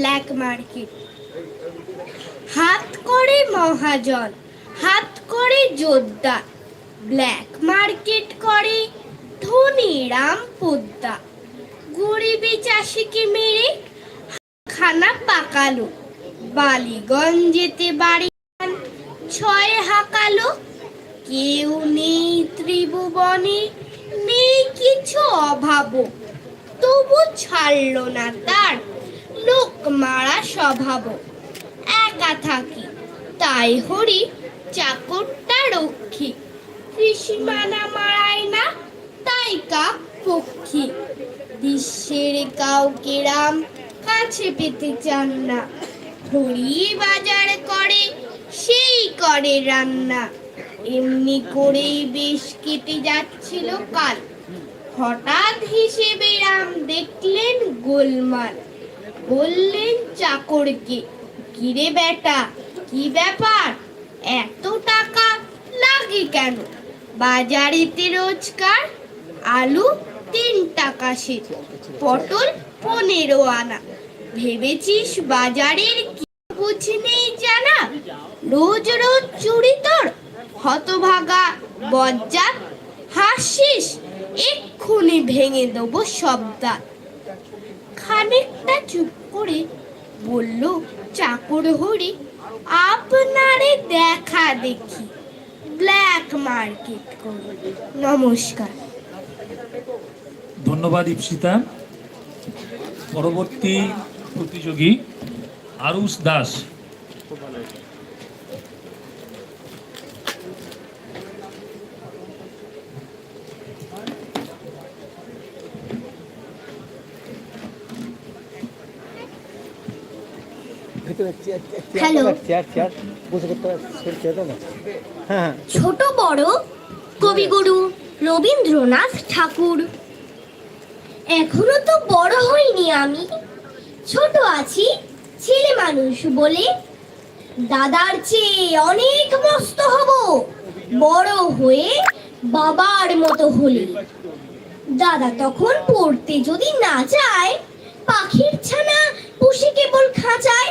Black market হাত করে মহাজন, হাত করে যোদ্ধা। ব্ল্যাক মার্কেট করে ধনী রাম পোদ্দা। গরিবী চাষিকে মেরে খানা পাকালো। বালিগঞ্জেতে বাড়ি ছয় হাঁকালো। কেউ নেই ত্রিভুবনে, নেই কিছু অভাব তবু ছাড়লো না তার লোক মারা স্বভাব। একা থাকি, তাই হরি চাকরটা রক্ষী। কৃষিমানা মারায় না, তাই কা পক্ষী। বিশ্বের কাউকে রাম কাছে পেতে চান না। হরি বাজার করে, সেই করে রান্না। এমনি করেই বেশ কেটে যাচ্ছিল কাল। হঠাৎ হিসেবে রাম দেখলেন গোলমাল। বললেন চাকরকে, কিরে বেটা, কি ব্যাপার? এত টাকা লাগে কেন? বাজারেতে রোজকার আলু তিন টাকা সে পটল পনেরো আনা। ভেবেছিস বাজারের কি বুঝ নেই জানা? রোজ রোজ চুরি তোর, হতভাগা বজ্জাত, হাসিস, এক্ষুনি ভেঙে দেবো সব দাঁত। খানিকটা চুপ করে বলল, চাকর হরি, আপনারে দেখা দেখি। ব্ল্যাক মার্কেট নমস্কার। ধন্যবাদ ইপসিতা। পরবর্তী প্রতিযোগী আরুষ দাস। ছোট বড় কবিগুরু রবীন্দ্রনাথ ঠাকুর। এখনও তো বড় হইনি আমি। ছোট আছি ছেলে মানুষ বলে। দাদার চেয়ে অনেক মস্ত হব। বড় হয়ে বাবার মতো হলে। দাদা তখন পড়তে যদি না যায় পাখির ছানা পুষে কেবল খাঁচায়।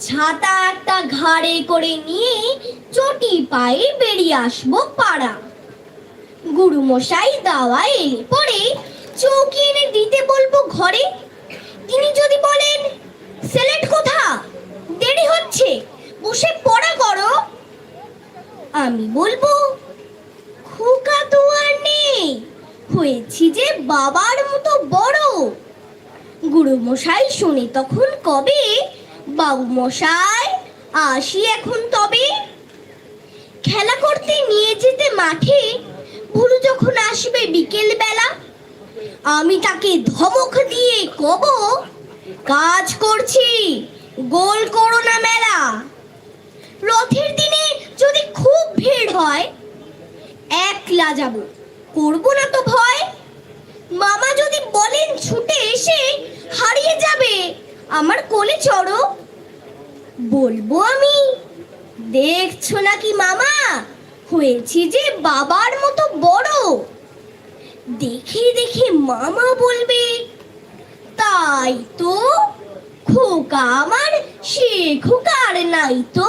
ছাতা একটা ঘাড়ে করে নিয়ে চটি পায়ে বেরিয়ে আসব পাড়া। গুরু মশাই দাওয়া এলে পরে চৌকি এনে দিতে বলব ঘরে। তিনি যদি বলেন, সেলেট কোথা? দেরি হচ্ছে, বসে পড়া করো। আমি বলব, খোকা তো আর নেই, হয়েছি যে বাবার মতো বড়। গুরু মশাই শুনে তখন কবে বাবু মশাই আসি এখন তবে। খেলা করতে নিয়ে যেতে মাঠে বুড়ো যখন আসবে বিকেল বেলা আমি তাকে ধমক দিয়ে কব, কাজ করছি, গোল করো না মেলা। রথের দিনে যদি খুব ভিড় হয়, একলা যাব, করব না তো ভয়। মামা যদি বলেন ছুটে এসে হারিয়ে যাবে আমার কোলে চড়ো। বলব আমি, দেখছ নাকি মামা? হয়েছি যে বাবার মতো বড়। দেখে দেখে মামা বলবে, তাই তো খোকা আমার, সে খোকা আর নাই তো।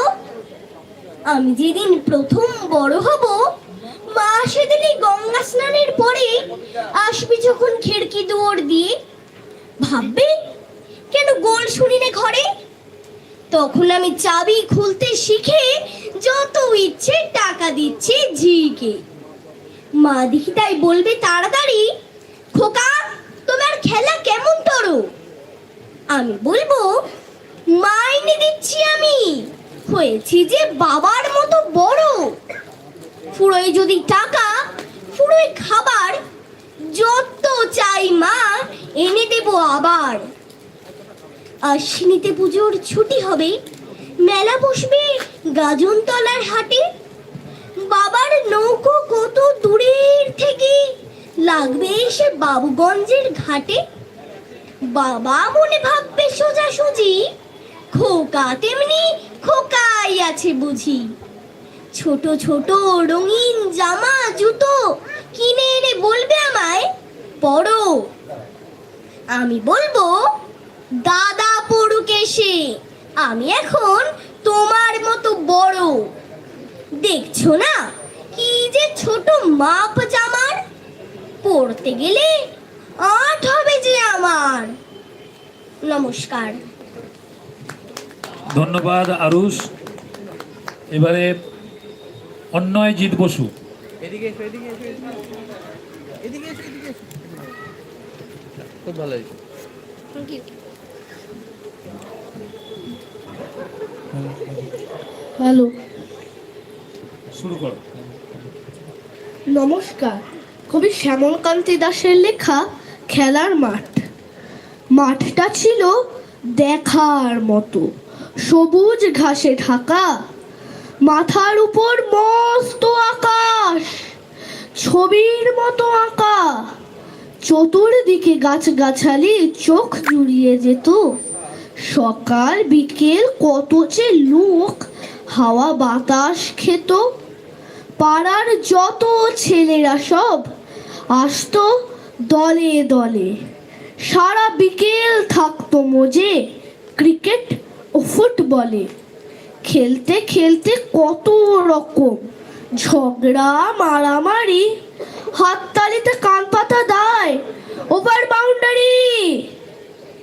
আমি যেদিন প্রথম বড় হব, মা সেদিনই গঙ্গা স্নানের পরে আসবি যখন খিড়কি দুয়ার দিয়ে। ভাববে কেন গোল শুনি না ঘরে? তখন আমি চাবি খুলতে শিখে যত ইচ্ছে টাকা দিচ্ছে ঝিকে। মা দেখি তাই বলবে, তাড়াতাড়ি, খোকা, তোমার খেলা কেমন তরো? আমি বলব, মাইনে দিচ্ছি আমি, হয়েছি যে বাবার মতো বড়। ফুরোয় যদি টাকা, ফুরোয় খাবার, যত চাই মা, এনে দেব আবার। আশ্বিনীতে পুজোর ছুটি হবে। মেলা বসবে গাজনতলার হাটে। বাবার নৌকো কত দূরের থেকে লাগবে এসে বাবুগঞ্জের ঘাটে। বাবা মনে ভাববে সোজাসুজি, খোকা তেমনি খোকাই আছে বুঝি। ছোট ছোট রঙিন জামা, জুতো কিনে এনে বলবে আমায়, পড়ো। আমি বলব দাদা পড়ুক এসে আমি এখন তোমার মতো বড়। দেখছ না? কি যে ছোট মাপ জামার? পড়তে গেলে আট হবে যে আমার। নমস্কার। ধন্যবাদ আরুষ। এবারে অন্যয় অন্যয়জিৎ বসু। এদিকে এসো এদিকে এসো এদিকে এসো। এদিকে এসো খুব ভালো হয়েছে। হ্যালো। শুরু করো। নমস্কার। কবি শ্যামলকান্তি দাসের লেখা খেলার মাঠ। মাঠটা ছিল দেখার মতো। সবুজ ঘাসে ঢাকা। মাথার উপর মস্ত আকাশ। ছবির মতো আঁকা। চতুর্দিকে গাছগাছালি চোখ জুড়িয়ে যেত। সকাল বিকেল কত যে লোক হাওয়া বাতাস খেত। পাড়ার যত ছেলেরা সব আসতো দলে দলে। সারা বিকেল থাকতো মজে ক্রিকেট ও ফুটবলে। খেলতে খেলতে কত রকম ঝগড়া, মারামারি, হাততালিতে কান পাতা দায়, ওভার বাউন্ডারি।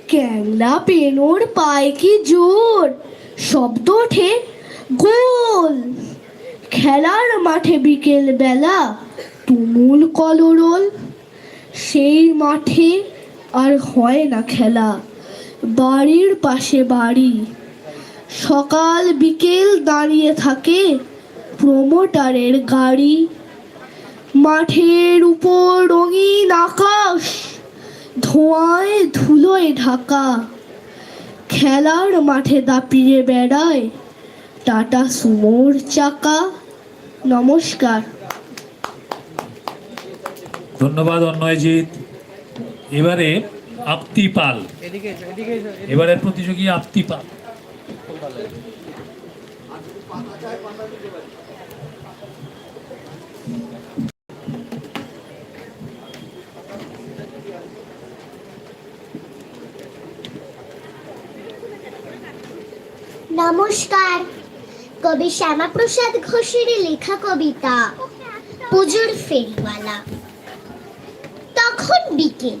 ক্যাংলা পেনোর পায় কি জোর? শব্দ ওঠে, গোল। খেলার মাঠে বিকেল বেলা তুমুল কলরোল। সেই মাঠে আর হয় না খেলা। বাড়ির পাশে বাড়ি। সকাল বিকেল দাঁড়িয়ে থাকে প্রমোটারের গাড়ি। মাঠের উপর রঙিন আকাশ। ধোঁয়ায় ধুলোয় ঢাকা। খেলার মাঠে দাপিয়ে বেড়ায়। টাটা সুমোর চাকা। নমস্কার। ধন্যবাদ অন্যয়জিৎ এবারে আপতি পাল। এবারের প্রতিযোগী আপতি পাল। নমস্কার। কবি শ্যামাপ্রসাদ ঘোষের লেখা কবিতা, পুজোর ফেরিওয়ালা। তখন বিকেল,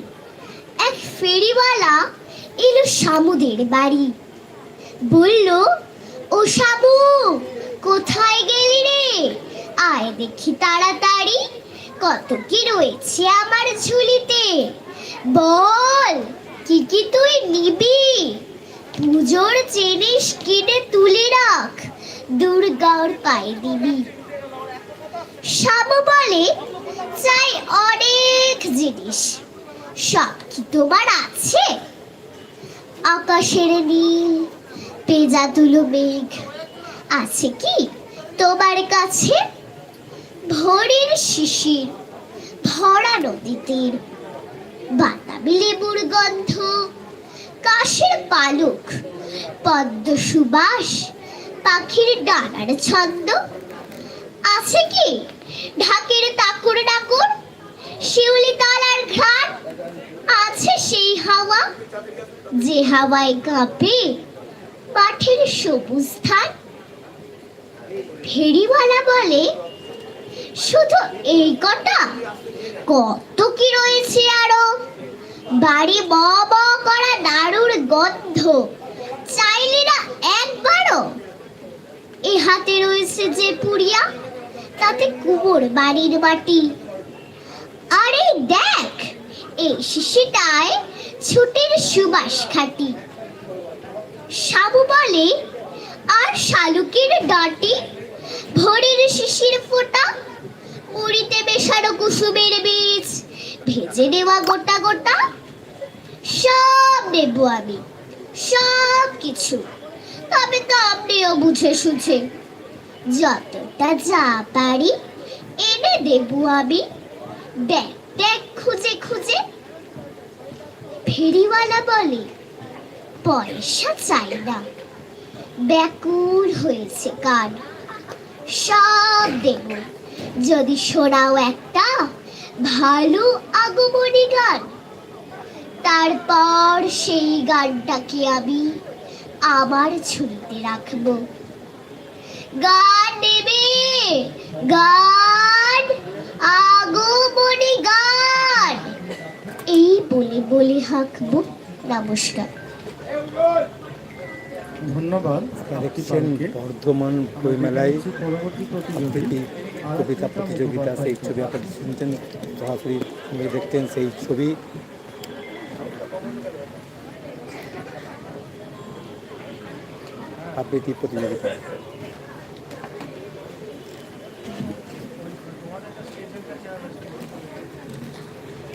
এক ফেরিওয়ালা এলো শামুদের বাড়ি। বলল, ও শামু, কোথায় গেলি রে? আয় দেখি তাড়াতাড়ি, কত কি রয়েছে আমার ঝুলিতে। বল, কি কি তুই নিবি? পুজোর জিনিস কিনে তুলে রাখ। দুর্গার পায়ে দিবি। শ্যাম বলে, চাই অনেক জিনিস। সব কি তোমার আছে? আকাশের নীল পেজা তুলো মেঘ। আছে কি তোমার কাছে? ভোরের শিশির, ভরা নদীতীর বাতাবি লেবুর গন্ধ কাশের পালক, পদ্ম সুবাস, পাখির ডানার ছন্দ। আছে কি ঢাকের তাকুর ডাকুর, শিউলি তলার ঘ্রাণ? আছে সেই হাওয়া যে হাওয়ায় কাঁপে মাঠের সবুজ স্থান। ফেরিওয়ালা বলে, শুধু এই কটা? কত কি রয়েছে বাড়ি ব ব করা নাড়ুর গন্ধ। চাইলে না একবারও। এ হাতে রয়েছে যে পুড়িয়া, তাতে কুমোর বাড়ির মাটি আরে দেখ এই শিশিটায় ছুটির সুবাস খাটি। সাবু বলে, আর শালুকের ডাটি, ভোরের শিশির ফোঁটা, পুরীতে মেশানো কুসুমের বীজ, ভেজে নেওয়া গোটা গোটা। সব নেব আমি, সব কিছু। তবে তো আপনিও বুঝে সুঝে, যতটা যা পারি এনে দেবো আমি। ব্যাগ ট্যাগ খুঁজে খুঁজে। ফেরিওয়ালা বলে, পয়সা চাই না। ব্যাকুল হয়েছে কান। সব দেব। যদি শোনাও একটা, ভালো আগমনী গান। তারপর সেই গানটাকে আমি আবার ঝুলিতে রাখব। গান নেবে গান আগমনী গান। এই বলে বলে হাঁকবো। নমস্কার। ধন্যবাদ। দেখছেন। বর্ধমান বইমেলায় আবৃত্তি কবিতা প্রতিযোগিতা সেই ছবি শুনতেন সরাসরি দেখতেন সেই ছবি। আবৃত্তি প্রতিযোগিতা